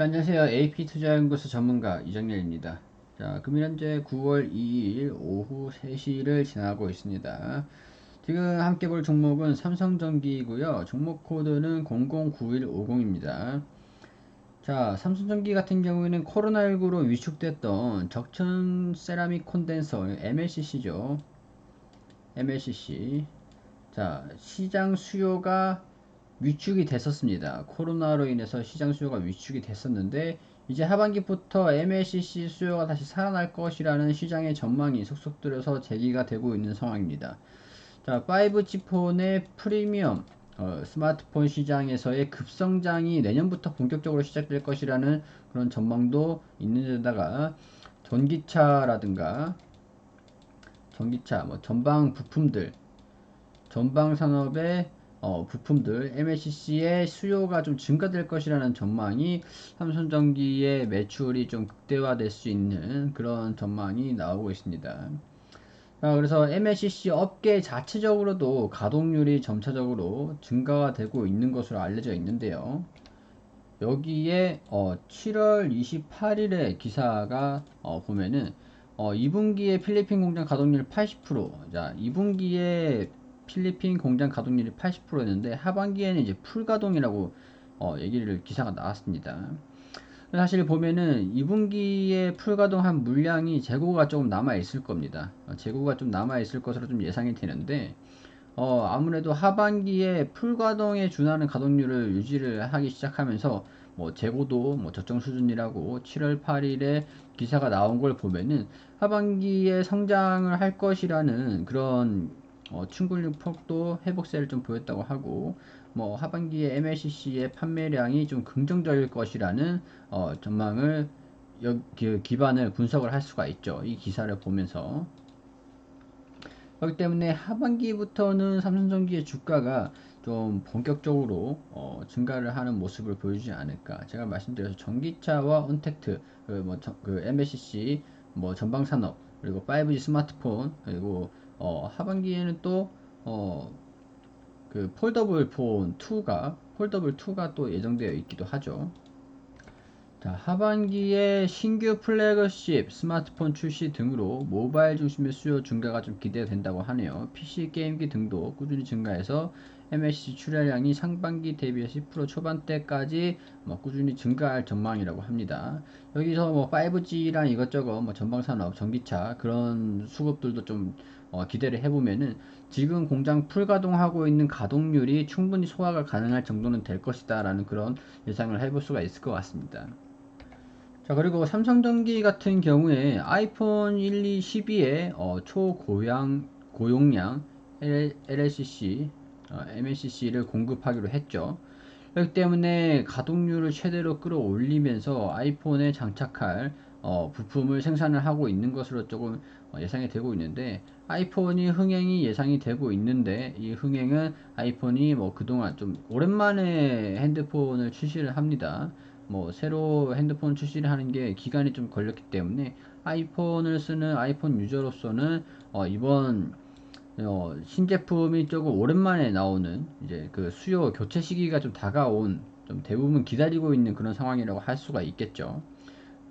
자, 안녕하세요. AP투자연구소 전문가 이정렬입니다. 자, 금일 현재 9월 2일 오후 3시를 지나고 있습니다. 지금 함께 볼 종목은 삼성전기이고요. 종목 코드는 009150입니다. 자, 삼성전기 같은 경우에는 코로나19로 위축됐던 적천 세라믹 콘덴서 MLCC죠. MLCC. 자, 시장 수요가 위축이 됐었습니다. 코로나로 인해서 시장 수요가 위축이 됐었는데 이제 하반기부터 MLCC 수요가 다시 살아날 것이라는 시장의 전망이 속속 들여서 제기가 되고 있는 상황입니다. 자, 5G 폰의 프리미엄 어, 스마트폰 시장에서의 급성장이 내년부터 본격적으로 시작될 것이라는 그런 전망도 있는 데다가 전기차라든가 전기차 뭐 전방 부품들 전방 산업의 어, 부품들 MLCC의 수요가 좀 증가될 것이라는 전망이 삼성전기의 매출이 좀 극대화될 수 있는 그런 전망이 나오고 있습니다. 아, 그래서 MLCC 업계 자체적으로도 가동률이 점차적으로 증가가 되고 있는 것으로 알려져 있는데요. 여기에 어, 7월 28일의 기사가 어, 보면은 어, 2분기에 필리핀 공장 가동률 80%, 자 2분기에 필리핀 공장 가동률이 80%였는데 하반기에는 이제 풀가동이라고 어, 얘기를 기사가 나왔습니다. 사실 보면은 2분기에 풀가동한 물량이 재고가 조금 남아 있을 겁니다. 어, 재고가 좀 남아 있을 것으로 좀 예상이 되는데 어, 아무래도 하반기에 풀가동에 준하는 가동률을 유지를 하기 시작하면서 뭐 재고도 뭐 적정 수준이라고 7월 8일에 기사가 나온 걸 보면은 하반기에 성장을 할 것이라는 그런 어, 충분히 폭도 회복세를 좀 보였다고 하고 뭐 하반기에 MLCC의 판매량이 좀 긍정적일 것이라는 어, 전망을 여, 그 기반을 분석을 할 수가 있죠. 이 기사를 보면서 그렇기 때문에 하반기부터는 삼성전기의 주가가 좀 본격적으로 어, 증가를 하는 모습을 보여주지 않을까. 제가 말씀드려서 전기차와 언택트, 그, 뭐, 그 MLCC, 뭐 전방산업, 그리고 5G 스마트폰, 그리고 어, 하반기에는 또 어, 그 폴더블 폰 2가 폴더블 2가 또 예정되어 있기도 하죠. 자, 하반기에 신규 플래그십 스마트폰 출시 등으로 모바일 중심의 수요 증가가 좀 기대된다고 하네요. PC 게임기 등도 꾸준히 증가해서 MSC 출하량이 상반기 대비해서 10% 초반대까지 뭐 꾸준히 증가할 전망이라고 합니다. 여기서 뭐 5G랑 이것저것 뭐 전방산업, 전기차 그런 수급들도 좀 어, 기대를 해보면은 지금 공장 풀가동하고 있는 가동률이 충분히 소화가 가능할 정도는 될 것이다 라는 그런 예상을 해볼 수가 있을 것 같습니다. 자 그리고 삼성전기 같은 경우에 아이폰 1, 2, 12에 어, 초고양 고용량 LLCC 어, MLCC를 공급하기로 했죠. 그렇기 때문에 가동률을 최대로 끌어올리면서 아이폰에 장착할 어, 부품을 생산을 하고 있는 것으로 조금 어, 예상이 되고 있는데 아이폰이 흥행이 예상이 되고 있는데 이 흥행은 아이폰이 뭐 그동안 좀 오랜만에 핸드폰을 출시를 합니다. 뭐 새로 핸드폰 출시를 하는 게 기간이 좀 걸렸기 때문에 아이폰을 쓰는 아이폰 유저로서는 어, 이번 어, 신제품이 조금 오랜만에 나오는 이제 그 수요 교체 시기가 좀 다가온 좀 대부분 기다리고 있는 그런 상황이라고 할 수가 있겠죠.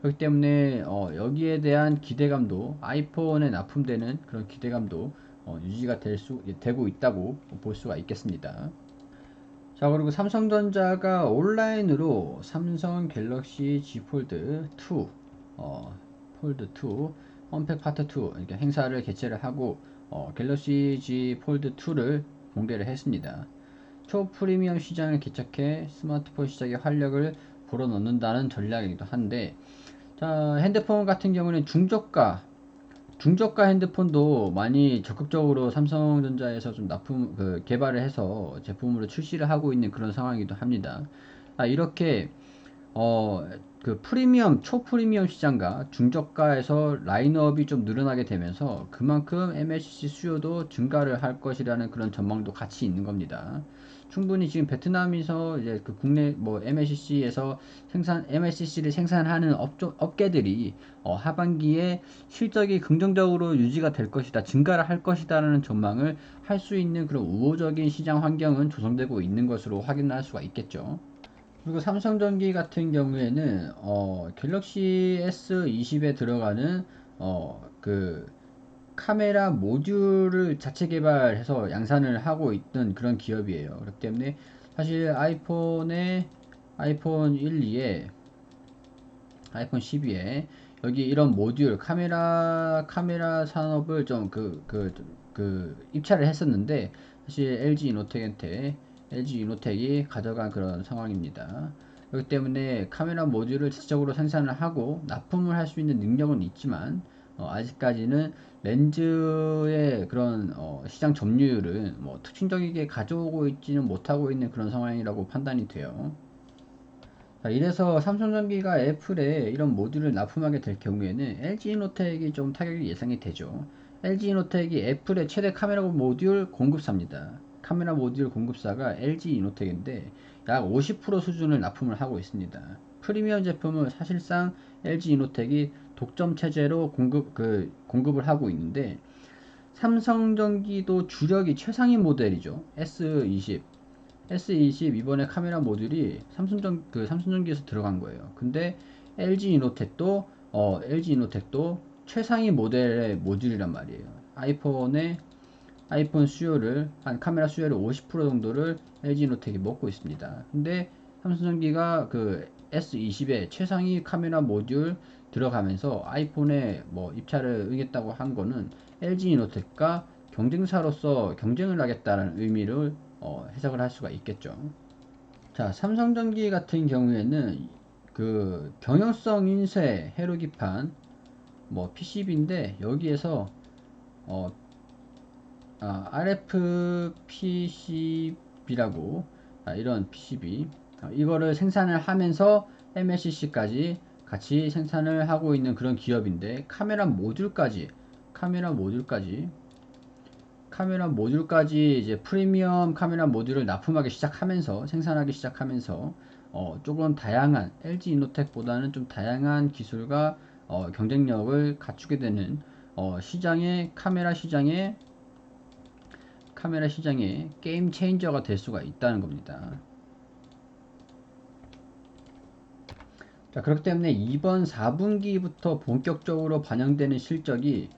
그렇기 때문에 어, 여기에 대한 기대감도 아이폰에 납품되는 그런 기대감도 어, 유지가 될 수, 되고 있다고 볼 수가 있겠습니다. 자 그리고 삼성전자가 온라인으로 삼성 갤럭시 G 폴드 2 어, 폴드 2 언팩 파트 2 이렇게 행사를 개최를 하고 어, 갤럭시 G 폴드 2를 공개를 했습니다. 초프리미엄 시장을 개척해 스마트폰 시장의 활력을 불어넣는다는 전략이기도 한데 자 핸드폰 같은 경우는 중저가 중저가 핸드폰도 많이 적극적으로 삼성전자에서 좀 납품 그 개발을 해서 제품으로 출시를 하고 있는 그런 상황이기도 합니다. 아, 이렇게 어, 그 프리미엄, 초프리미엄 시장과 중저가에서 라인업이 좀 늘어나게 되면서 그만큼 MLCC 수요도 증가를 할 것이라는 그런 전망도 같이 있는 겁니다. 충분히 지금 베트남에서 이제 그 국내 뭐 MLCC에서 생산, MLCC를 생산하는 업종, 업계들이 어, 하반기에 실적이 긍정적으로 유지가 될 것이다, 증가를 할 것이다라는 전망을 할 수 있는 그런 우호적인 시장 환경은 조성되고 있는 것으로 확인할 수가 있겠죠. 그리고 삼성전기 같은 경우에는 어, 갤럭시 S20에 들어가는 어, 그 카메라 모듈을 자체 개발해서 양산을 하고 있던 그런 기업이에요. 그렇기 때문에 사실 아이폰에 아이폰 1, 2에 아이폰 12에 여기 이런 모듈 카메라 카메라 산업을 좀 그 그 그 입찰을 했었는데 사실 LG 이노텍한테 LG 이노텍이 가져간 그런 상황입니다. 그렇기 때문에 카메라 모듈을 자체적으로 생산을 하고 납품을 할 수 있는 능력은 있지만 어, 아직까지는 렌즈의 그런 어, 시장 점유율은 뭐 특징적이게 가져오고 있지는 못하고 있는 그런 상황이라고 판단이 돼요. 자, 이래서 삼성전기가 애플에 이런 모듈을 납품하게 될 경우에는 LG이노텍이 좀 타격이 예상이 되죠. LG이노텍이 애플의 최대 카메라 모듈 공급사입니다. 카메라 모듈 공급사가 LG이노텍인데 약 50% 수준을 납품을 하고 있습니다. 프리미엄 제품은 사실상 LG이노텍이 독점 체제로 공급 그 공급을 하고 있는데 삼성전기도 주력이 최상위 모델이죠. S20. S20 이번에 카메라 모듈이 삼성전 그 삼성전기에서 들어간 거예요. 근데 LG 이노텍도 어 LG 이노텍도 최상위 모델의 모듈이란 말이에요. 아이폰의 아이폰 수요를 한 카메라 수요를 50% 정도를 LG 이노텍이 먹고 있습니다. 근데 삼성전기가 그 S20의 최상위 카메라 모듈 들어가면서 아이폰에 뭐 입찰을 응했다고 한 거는 LG 이노텍과 경쟁사로서 경쟁을 하겠다는 의미를 어, 해석을 할 수가 있겠죠. 자, 삼성전기 같은 경우에는 그 경영성 인쇄 해로기판 뭐 PCB인데 여기에서 어, 아, RF PCB라고 아, 이런 PCB 아, 이거를 생산을 하면서 MLCC까지 같이 생산을 하고 있는 그런 기업인데 카메라 모듈까지 카메라 모듈까지 카메라 모듈까지 이제 프리미엄 카메라 모듈을 납품하기 시작하면서 생산하기 시작하면서 어, 조금 다양한 LG 이노텍보다는 좀 다양한 기술과 어, 경쟁력을 갖추게 되는 어, 시장의 카메라 시장의 카메라 시장의 게임 체인저가 될 수가 있다는 겁니다. 자, 그렇기 때문에 이번 4분기부터 본격적으로 반영되는 실적이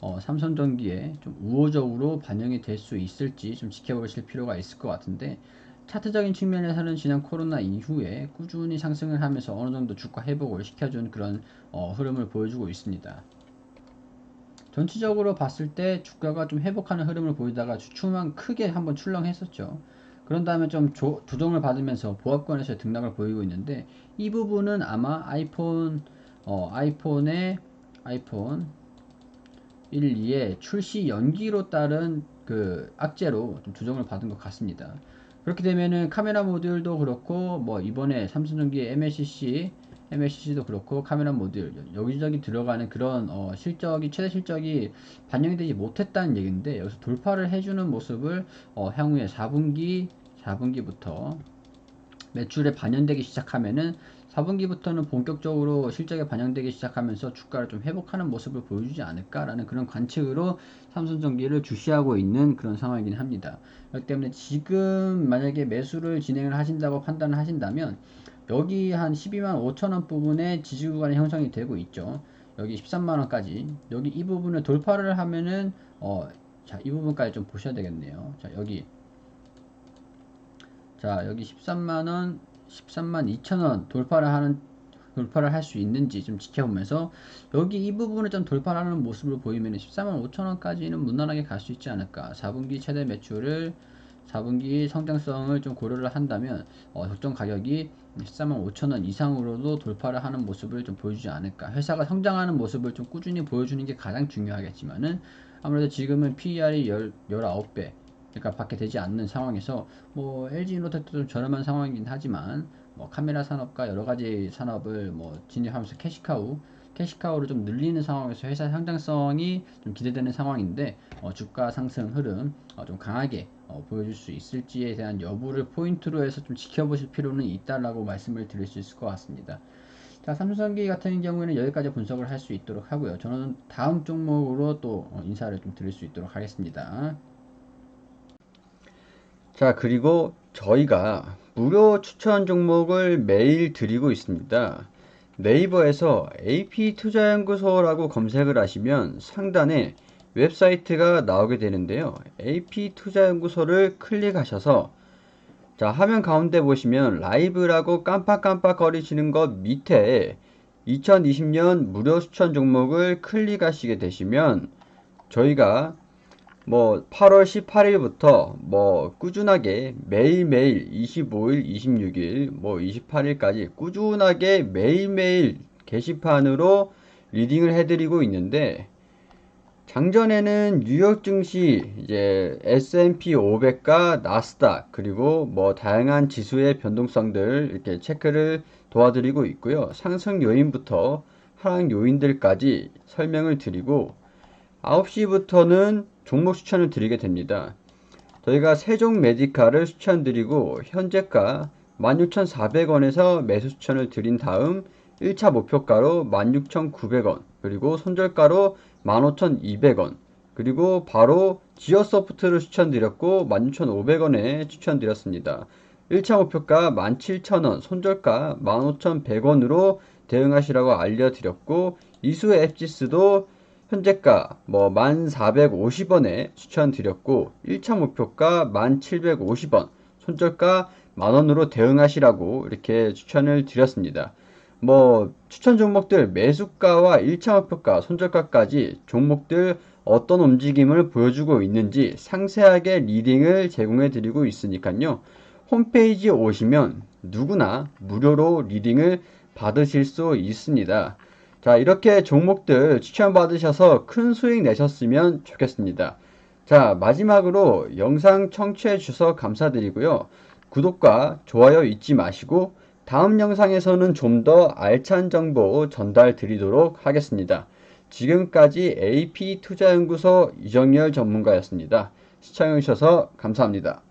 어, 삼성전기에 좀 우호적으로 반영이 될 수 있을지 좀 지켜보실 필요가 있을 것 같은데 차트적인 측면에서는 지난 코로나 이후에 꾸준히 상승을 하면서 어느 정도 주가 회복을 시켜준 그런 어, 흐름을 보여주고 있습니다. 전체적으로 봤을 때 주가가 좀 회복하는 흐름을 보이다가 주춤한 크게 한번 출렁했었죠. 그런 다음에 좀 조, 조정을 받으면서 보합권에서 등락을 보이고 있는데 이 부분은 아마 아이폰 어, 아이폰의 아이폰 1, 2의 출시 연기로 따른 그 악재로 좀 조정을 받은 것 같습니다. 그렇게 되면은 카메라 모듈도 그렇고 뭐 이번에 삼성전기 MLCC MLCC도 그렇고 카메라 모듈 여기저기 들어가는 그런 어 실적이 최대 실적이 반영이 되지 못했다는 얘기인데 여기서 돌파를 해주는 모습을 어 향후에 4분기 4분기부터 매출에 반영되기 시작하면은 4분기부터는 본격적으로 실적에 반영되기 시작하면서 주가를 좀 회복하는 모습을 보여주지 않을까라는 그런 관측으로 삼성전기를 주시하고 있는 그런 상황이긴 합니다. 그렇기 때문에 지금 만약에 매수를 진행을 하신다고 판단을 하신다면 여기 한 12만 5천원 부분에 지지 구간이 형성이 되고 있죠. 여기 13만원까지 여기 이 부분을 돌파를 하면은 어, 자, 이 부분까지 좀 보셔야 되겠네요. 자, 여기 자, 여기 13만원 13만 2천원 돌파를 하는 돌파를 할 수 있는지 좀 지켜보면서 여기 이 부분을 좀 돌파를 하는 모습을 보이면 14만 5천원까지는 무난하게 갈 수 있지 않을까 4분기 최대 매출을 4분기 성장성을 좀 고려를 한다면 어, 적정 가격이 14만 5천원 이상으로도 돌파를 하는 모습을 좀 보여주지 않을까. 회사가 성장하는 모습을 좀 꾸준히 보여주는 게 가장 중요하겠지만은 아무래도 지금은 PER이 19배 그러니까 밖에 되지 않는 상황에서 뭐 LG 이노텍도 좀 저렴한 상황이긴 하지만 뭐 카메라 산업과 여러 가지 산업을 뭐 진입하면서 캐시카우 캐시카우를 좀 늘리는 상황에서 회사 상장성이 좀 기대되는 상황인데 어, 주가 상승 흐름 어, 좀 강하게 어, 보여줄 수 있을지에 대한 여부를 포인트로 해서 좀 지켜보실 필요는 있다라고 말씀을 드릴 수 있을 것 같습니다. 자, 삼성전기 같은 경우에는 여기까지 분석을 할 수 있도록 하고요. 저는 다음 종목으로 또 어, 인사를 좀 드릴 수 있도록 하겠습니다. 자, 그리고 저희가 무료 추천 종목을 매일 드리고 있습니다. 네이버에서 AP투자연구소라고 검색을 하시면 상단에 웹사이트가 나오게 되는데요. AP투자연구소를 클릭하셔서 자, 화면 가운데 보시면 라이브라고 깜빡깜빡 거리시는 것 밑에 2020년 무료 추천 종목을 클릭하시게 되시면 저희가 뭐 8월 18일부터 뭐 꾸준하게 매일매일 25일, 26일, 뭐 28일까지 꾸준하게 매일매일 게시판으로 리딩을 해드리고 있는데 장전에는 뉴욕 증시 이제 S&P 500과 나스닥 그리고 뭐 다양한 지수의 변동성들 이렇게 체크를 도와드리고 있고요. 상승 요인부터 하락 요인들까지 설명을 드리고 9시부터는 종목 추천을 드리게 됩니다. 저희가 세종 메디카를 추천드리고 현재가 16,400원에서 매수 추천을 드린 다음 1차 목표가로 16,900원 그리고 손절가로 15,200원 그리고 바로 지어소프트를 추천드렸고 16,500원에 추천드렸습니다. 1차 목표가 17,000원, 손절가 15,100원으로 대응하시라고 알려드렸고 이수 앱지스도 현재가 뭐 1,450원에 추천드렸고 1차 목표가 1,750원, 손절가 만원으로 대응하시라고 이렇게 추천을 드렸습니다. 뭐 추천 종목들 매수가와 1차 목표가, 손절가까지 종목들 어떤 움직임을 보여주고 있는지 상세하게 리딩을 제공해 드리고 있으니까요. 홈페이지에 오시면 누구나 무료로 리딩을 받으실 수 있습니다. 자, 이렇게 종목들 추천받으셔서 큰 수익 내셨으면 좋겠습니다. 자, 마지막으로 영상 청취해 주셔서 감사드리고요. 구독과 좋아요 잊지 마시고 다음 영상에서는 좀 더 알찬 정보 전달 드리도록 하겠습니다. 지금까지 AP투자연구소 이정열 전문가였습니다. 시청해주셔서 감사합니다.